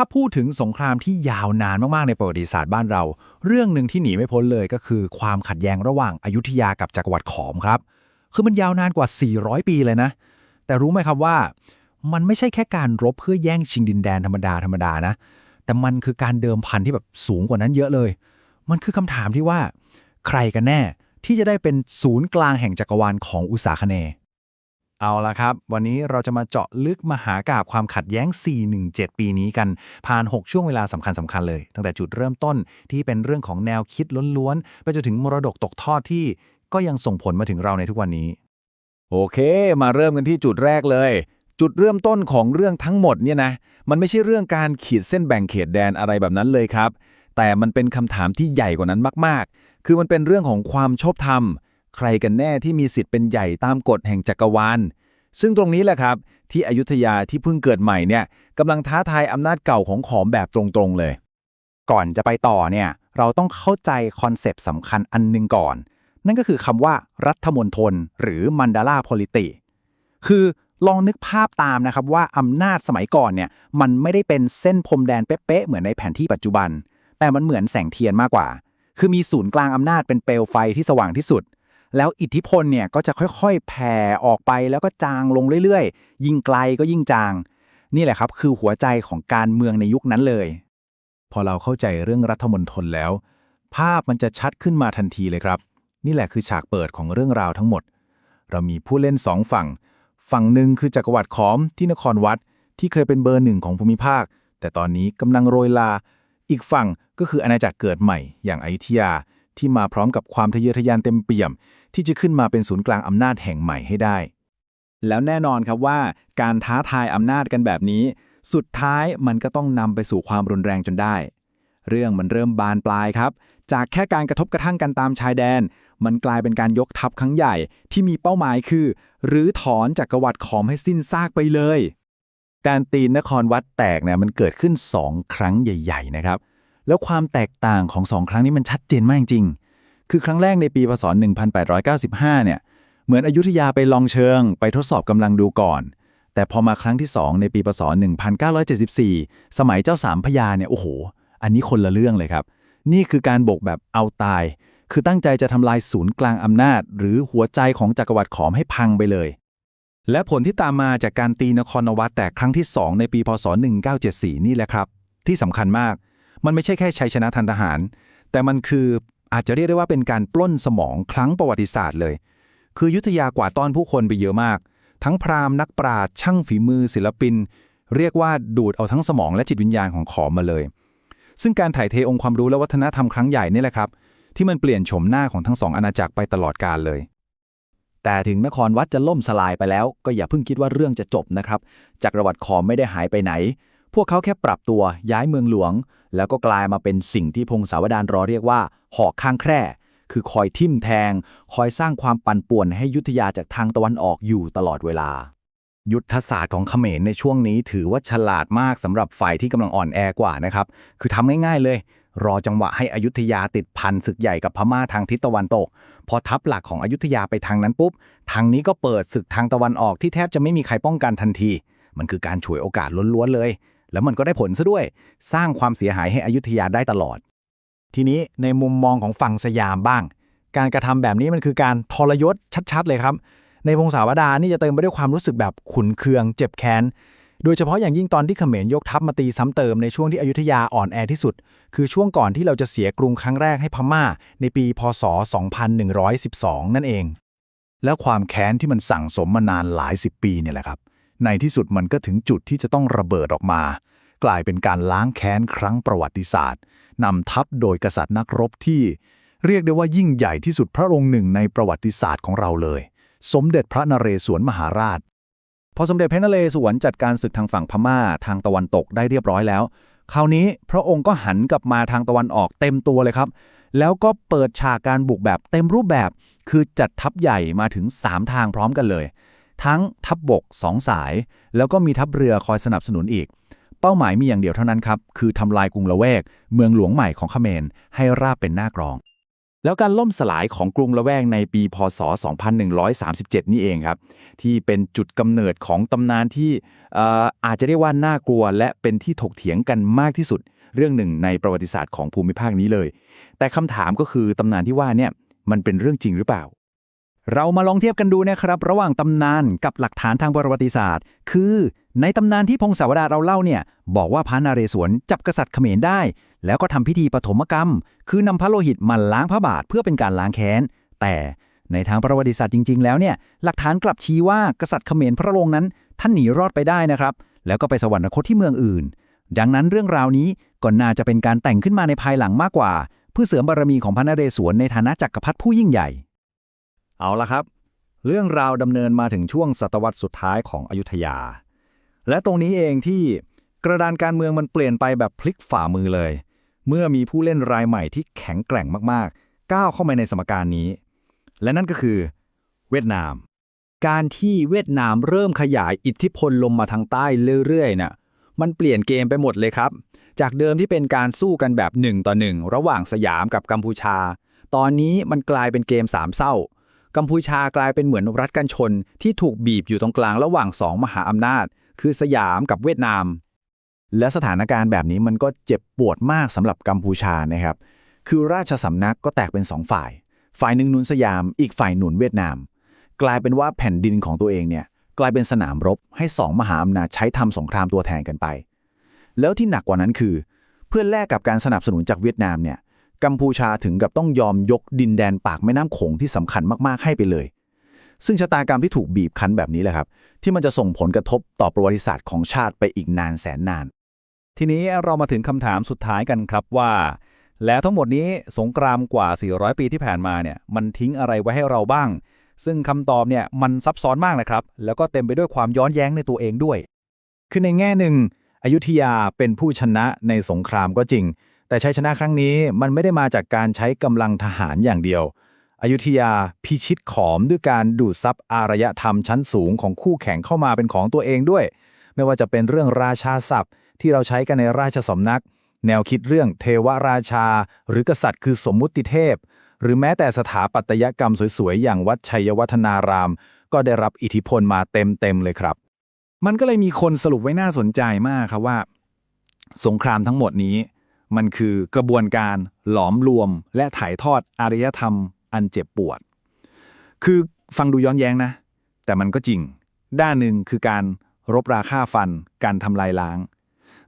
ถ้าพูดถึงสงครามที่ยาวนานมากๆในประวัติศาสตร์บ้านเรา เรื่องหนึ่งที่หนีไม่พ้นเลยก็คือความขัดแย้งระหว่างอายุธยากับจักรวรรดิขอมครับ คือมันยาวนานกว่า 400 ปีเลยนะ แต่รู้ไหมครับว่า มันไม่ใช่แค่การรบเพื่อแย่งชิงดินแดนธรรมดาธรรมดานะ แต่มันคือการเดิมพันที่แบบสูงกว่านั้นเยอะเลย มันคือคำถามที่ว่า ใครกันแน่ที่จะได้เป็นศูนย์กลางแห่งจักรวาลของอุตสาคเนย์ เอาละครับ วันนี้เราจะมาเจาะลึกมหากาบความขัดแย้ง 417 ปีนี้กัน ผ่าน 6 ช่วงเวลาสำคัญสำคัญเลย ตั้งแต่จุดเริ่มต้นที่เป็นเรื่องของแนวคิดล้วนๆ ไปจนถึงมรดกตกทอดที่ก็ยังส่งผลมาถึงเราในทุกวันนี้ โอเค มาเริ่มกันที่จุดแรกเลย จุดเริ่มต้นของเรื่องทั้งหมดเนี่ยนะ มันไม่ใช่เรื่องการขีดเส้นแบ่งเขตแดนอะไรแบบนั้นเลยครับ แต่มันเป็นคำถามที่ใหญ่กว่านั้นมาก ๆ คือมันเป็นเรื่องของความชอบธรรม ใครกันแน่ที่มีสิทธิ์เป็นใหญ่ตามกฎแห่งจักรวาล ซึ่งตรงนี้แหละครับ ที่อยุธยาที่เพิ่งเกิดใหม่เนี่ยกำลังท้าทายอำนาจเก่าของขอมแบบตรงๆเลย ก่อนจะไปต่อเนี่ยเราต้องเข้าใจคอนเซปต์สำคัญอันหนึงก่อน นั่นก็คือคำว่ารัฐมนตรหรือมันดาลาโพลิติ คือลองนึกภาพตามนะครับว่าอำนาจสมัยก่อนเนี่ยมันไม่ได้เป็นเส้นพรมแดนเป๊ะๆเหมือนในแผนที่ปัจจุบัน แต่มันเหมือนแสงเทียนมากกว่า คือมีศูนย์กลางอำนาจเป็นเปลวไฟที่สว่างที่สุด แล้วอิทธิพลเนี่ยก็จะค่อยๆ แผ่ออกไปแล้วก็จางลงเรื่อยๆ ยิ่งไกลก็ยิ่งจาง นี่แหละครับคือหัวใจของการเมืองในยุคนั้นเลย พอเราเข้าใจเรื่องรัฐมนตรแล้ว ภาพมันจะชัดขึ้นมาทันทีเลยครับ นี่แหละคือฉากเปิดของเรื่องราวทั้งหมด เรามีผู้เล่นสองฝั่ง ฝั่งหนึ่งคือจักรวรรดิขอมที่นครวัด ที่เคยเป็นเบอร์หนึ่งของภูมิภาค แต่ตอนนี้กำลังโรยลา อีกฝั่งก็คืออาณาจักรเกิดใหม่อย่างอยุธยา ที่มาพร้อมกับความทะเยอทะยานเต็มเปี่ยม ที่จะขึ้นมาเป็นศูนย์กลางอำนาจแห่งใหม่ให้ได้ แล้วแน่นอนครับว่าการท้าทายอำนาจกันแบบนี้ สุดท้ายมันก็ต้องนำไปสู่ความรุนแรงจนได้ เรื่องมันเริ่มบานปลายครับ จากแค่การกระทบกระทั่งกันตามชายแดน มันกลายเป็นการยกทัพครั้งใหญ่ที่มีเป้าหมายคือรื้อถอนจักรวรรดิขอมให้สิ้นซากไปเลยการตีนนครวัดแตกเนี่ยมันเกิดขึ้น 2 ครั้งใหญ่ ๆ นะครับ แล้วความแตกต่างของ2ครั้งนี้มันชัดเจนมากจริงๆคือครั้งแรกในปีพศ 1895 เนี่ย เหมือนอยุธยาไปลองเชิง ไปทดสอบกำลังดูก่อน แต่พอมาครั้งที่ 2 ในปีพศ 1974 สมัยเจ้าสามพระยาเนี่ยโอ้โห อันนี้คนละเรื่องเลยครับ นี่คือการบกแบบเอาตาย คือตั้งใจจะทำลายศูนย์กลางอำนาจ หรือหัวใจของจักรวรรดิขอมให้พังไปเลย และผลที่ตามมาจากการตีนครนวัดแตกครั้งที่ 2 ในปีพศ 1974 นี่แหละครับ ที่สำคัญมาก มันไม่ใช่แค่ชัยชนะทางทหาร แต่มันคืออาจจะเรียกได้ว่าเป็นการปล้นสมองครั้งประวัติศาสตร์เลย คือยุทธยากว่าต้อนผู้คนไปเยอะมาก ทั้งพราหมณ์นักปราชญ์ช่างฝีมือศิลปิน เรียกว่าดูดเอาทั้งสมองและจิตวิญญาณของขอมมาเลย ซึ่งการถ่ายเทองค์ความรู้และวัฒนธรรมครั้งใหญ่นี่แหละครับ ที่มันเปลี่ยนโฉมหน้าของทั้งสองอาณาจักรไปตลอดกาลเลยแต่ถึงนครวัดจะล่มสลายไปแล้ว ก็อย่าเพิ่งคิดว่าเรื่องจะจบนะครับ จักรวรรดิขอมไม่ได้หายไปไหน วกเขาแค่ปรับตัวย้ายเมืองหลวง แล้วก็กลายมาเป็นสิ่งที่พงศาวดารรอเรียกว่า หอกข้างแคร่ คือคอยทิ่มแทง คอยสร้างความปั่นป่วนให้ยุทธยาจากทางตะวันออกอยู่ตลอดเวลา ยุทธศาสตร์ของเขมรในช่วงนี้ถือว่าฉลาดมากสำหรับฝ่ายที่กำลังอ่อนแอกว่านะครับ คือทำง่ายๆเลย รอจังหวะให้อยุธยาติดพันศึกใหญ่กับพม่าทางทิศตะวันตก พอทัพหลักของอยุธยาไปทางนั้นปุ๊บ ทางนี้ก็เปิดศึกทางตะวันออกที่แทบจะไม่มีใครป้องกันทันทีมันคือการฉวยโอกาสล้วนๆเลย แล้วมันก็ได้ผลซะด้วย สร้างความเสียหายให้อยุธยาได้ตลอด ทีนี้ในมุมมองของฝั่งสยามบ้าง การกระทำแบบนี้มันคือการทรยศชัดๆ เลยครับ ในพงศาวดารนี่จะเต็มไปด้วยความรู้สึกแบบขุนเคือง เจ็บแค้น โดยเฉพาะอย่างยิ่งตอนที่เขมรยกทัพมาตีซ้ำเติมในช่วงที่อยุธยาอ่อนแอที่สุด คือช่วงก่อนที่เราจะเสียกรุงครั้งแรกให้พม่า ในปี พศ 2112 นั่นเอง แล้วความแค้นที่มันสั่งสมมานานหลายสิบปีเนี่ยแหละครับ ในที่สุดมันก็ถึงจุดที่จะต้องระเบิดออกมา กลายเป็นการล้างแค้นครั้งประวัติศาสตร์นำทัพโดยกษัตริย์นักรบที่ เรียกได้ว่ายิ่งใหญ่ที่สุดพระองค์หนึ่งในประวัติศาสตร์ของเราเลย สมเด็จพระนเรศวรมหาราช พอสมเด็จพระนเรศวรจัดการศึกทางฝั่งพม่าทางตะวันตกได้เรียบร้อยแล้ว คราวนี้พระองค์ก็หันกลับมาทางตะวันออกเต็มตัวเลยครับแล้วก็เปิดฉากการบุกแบบเต็มรูปแบบ คือจัดทัพใหญ่มาถึง 3 ทางพร้อมกันเลย ทั้งทัพบบก2สาย แล้วก็มีทัพเรือคอยสนับสนุนอีก เป้าหมายมีอย่างเดียวเท่านั้นครับ คือทำลายกรุงละแวก เมืองหลวงใหม่ของเขมรให้ราบเป็นหน้ากรอง แล้วการล่มสลายของกรุงละแวกในปีพศ 2137 นี่เองครับ ที่เป็นจุดกำเนิดของตำนานที่อออาจจะเรียกว่าน่ากลัว และเป็นที่ถกเถียงกันมากที่สุด เรื่องหนึ่งในประวัติศาสตร์ของภูมิภาคนี้เลย แต่คำถามก็คือตำนานที่ว่าเนี่ยมันเป็นเรื่องจริงหรือเปล่า เรามาลองเทียบกันดูนะครับ ระหว่างตำนานกับหลักฐานทางประวัติศาสตร์ คือในตำนานที่พงศาวดารเราเล่าเนี่ย บอกว่าพระนเรศวรจับกษัตริย์เขมรได้ แล้วก็ทำพิธีปฐมกรรม คือนำพระโลหิตมาล้างพระบาทเพื่อเป็นการล้างแค้น แต่ในทางประวัติศาสตร์จริง ๆ แล้วเนี่ย หลักฐานกลับชี้ว่ากษัตริย์เขมรพระองค์นั้น ท่านหนีรอดไปได้นะครับ แล้วก็ไปสวรรคตที่เมืองอื่น ดังนั้นเรื่องราวนี้ก็น่าจะเป็นการแต่งขึ้นมาในภายหลังมากกว่า เพื่อเสริมบารมีของพระนเรศวรในฐานะจักรพรรดิผู้ยิ่งใหญ่ เอาละครับ เรื่องราวดำเนินมาถึงช่วงศตวรรษสุดท้ายของอยุธยา และตรงนี้เองที่กระดานการเมืองมันเปลี่ยนไปแบบพลิกฝ่ามือเลย เมื่อมีผู้เล่นรายใหม่ที่แข็งแกร่งมากๆ ก้าวเข้ามาในสมการนี้ และนั่นก็คือ เวียดนาม การที่เวียดนามเริ่มขยายอิทธิพลลงมาทางใต้เรื่อยๆน่ะมันเปลี่ยนเกมไปหมดเลยครับ จากเดิมที่เป็นการสู้กันแบบหนึ่งต่อหนึ่งระหว่างสยามกับกัมพูชา ตอนนี้มันกลายเป็นเกมสามเศร้า กัมพูชากลายเป็นเหมือนรัฐกันชนที่ถูกบีบอยู่ตรงกลางระหว่างสองมหาอำนาจ คือสยามกับเวียดนาม และสถานการณ์แบบนี้มันก็เจ็บปวดมากสำหรับกัมพูชานะครับ คือราชสำนักก็แตกเป็นสองฝ่าย ฝ่ายหนึ่งหนุนสยาม อีกฝ่ายหนุนเวียดนาม กลายเป็นว่าแผ่นดินของตัวเองเนี่ยกลายเป็นสนามรบให้สองมหาอำนาจใช้ทำสงครามตัวแทนกันไป แล้วที่หนักกว่านั้นคือ เพื่อแลกกับการสนับสนุนจากเวียดนามเนี่ย กัมพูชาถึงกับต้องยอมยกดินแดนปากแม่น้ำโขงที่สำคัญมากๆให้ไปเลย ซึ่งชะตากรรมที่ถูกบีบคั้นแบบนี้แหละครับ ที่มันจะส่งผลกระทบต่อประวัติศาสตร์ของชาติไปอีกนานแสนนาน ทีนี้เรามาถึงคำถามสุดท้ายกันครับว่า แล้วทั้งหมดนี้สงครามกว่า 400 ปีที่ผ่านมาเนี่ยมันทิ้งอะไรไว้ให้เราบ้าง ซึ่งคำตอบเนี่ยมันซับซ้อนมากนะครับ แล้วก็เต็มไปด้วยความย้อนแย้งในตัวเองด้วย คือในแง่หนึ่งอยุธยาเป็นผู้ชนะในสงครามก็จริง แต่ชัยชนะครั้งนี้มันไม่ได้มาจากการใช้กำลังทหารอย่างเดียว อยุธยาพิชิตขอมด้วยการดูดซับอารยธรรมชั้นสูงของคู่แข่งเข้ามาเป็นของตัวเองด้วย ไม่ว่าจะเป็นเรื่องราชาศัพท์ ที่เราใช้กันในราชสำนัก แนวคิดเรื่องเทวราชา หรือกษัตริย์คือสมมุติเทพ หรือแม้แต่สถาปัตยกรรมสวยๆอย่างวัดชัยวัฒนาราม ก็ได้รับอิทธิพลมาเต็มๆเลยครับ มันก็เลยมีคนสรุปไว้น่าสนใจมากครับว่า สงครามทั้งหมดนี้ มันคือกระบวนการหลอมรวมและถ่ายทอดอารยธรรม อันเจ็บปวด คือฟังดูย้อนแย้งนะ แต่มันก็จริง ด้านหนึ่งคือการรบราฆ่าฟัน การทำลายล้าง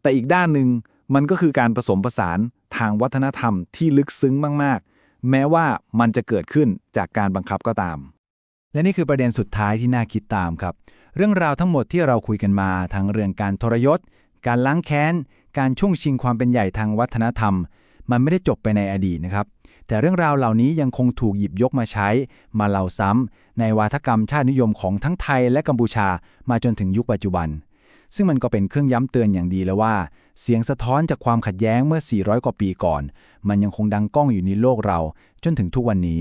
แต่อีกด้านหนึ่งมันก็คือการผสมผสานทางวัฒนธรรมที่ลึกซึ้งมาก ๆ แม้ว่ามันจะเกิดขึ้นจากการบังคับก็ตาม และนี่คือประเด็นสุดท้ายที่น่าคิดตามครับ เรื่องราวทั้งหมดที่เราคุยกันมาทั้งเรื่องการทรยศ การล้างแค้น การช่วงชิงความเป็นใหญ่ทางวัฒนธรรม มันไม่ได้จบไปในอดีตนะครับ แต่เรื่องราวเหล่านี้ยังคงถูกหยิบยกมาใช้ มาเล่าซ้ำในวาทกรรมชาตินิยมของทั้งไทยและกัมพูชามาจนถึงยุคปัจจุบัน ซึ่งมันก็เป็นเครื่องย้ำเตือนอย่างดีแล้วว่า เสียงสะท้อนจากความขัดแย้งเมื่อ 400 กว่าปีก่อน มันยังคงดังก้องอยู่ในโลกเราจนถึงทุกวันนี้